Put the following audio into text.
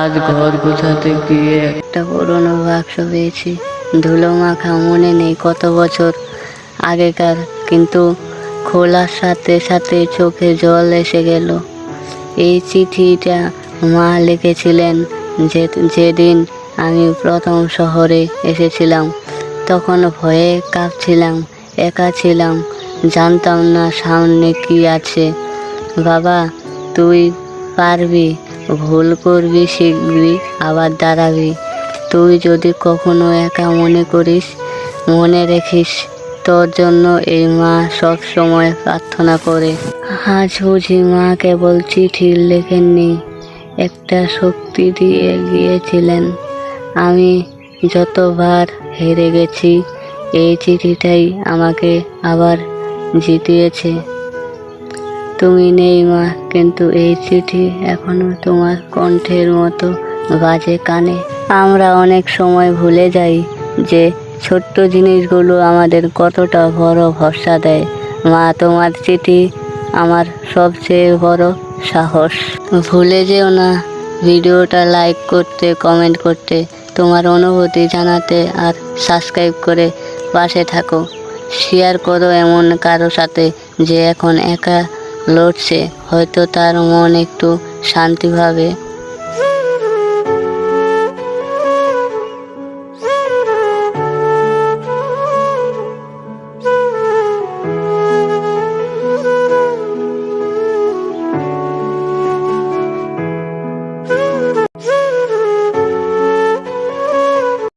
আজ ঘর গোছাতে গিয়ে একটা পুরনো বাক্স পেয়েছি। ধুলো মাখা মনে নেই কত বছর আগেকার, কিন্তু খোলার সাথে সাথে চোখে জল এসে গেল। এই চিঠিটা মা লিখেছিলেন যে, যেদিন আমি প্রথম শহরে এসেছিলাম, তখন ভয়ে কাঁপছিলাম, একা ছিলাম, জানতাম না সামনে কি আছে। বাবা, তুই পারবি? ভুল করবি শিখবি, আবার দাঁড়াবি। তুই যদি কখনো একা মনে করিস, মনে রেখিস, তোর জন্য এই মা সব সময় প্রার্থনা করে। আজ বুঝি মা কেবল চিঠি লেখেননি একটা শক্তি দিয়ে গিয়েছিলেন। আমি যতবার হেরে গেছি, এই চিঠিটাই আমাকে আবার জিতিয়েছে। তুমি নেই মা, কিন্তু এই চিঠি এখনও তোমার কণ্ঠের মতো বাজে কানে। আমরা অনেক সময় ভুলে যাই যে ছোট্ট জিনিসগুলো আমাদের কতটা বড় ভরসা দেয়। মা, তোমার চিঠি আমার সবচেয়ে বড় সাহস। ভুলে যেও না, ভিডিওটা লাইক করতে, কমেন্ট করতে, তোমার অনুভূতি জানাতে আর সাবস্ক্রাইব করে পাশে থাকো। শেয়ার করো এমন কারও সাথে যে এখন একা লড়ছে হয়তো তার মন একটু শান্তি পাবে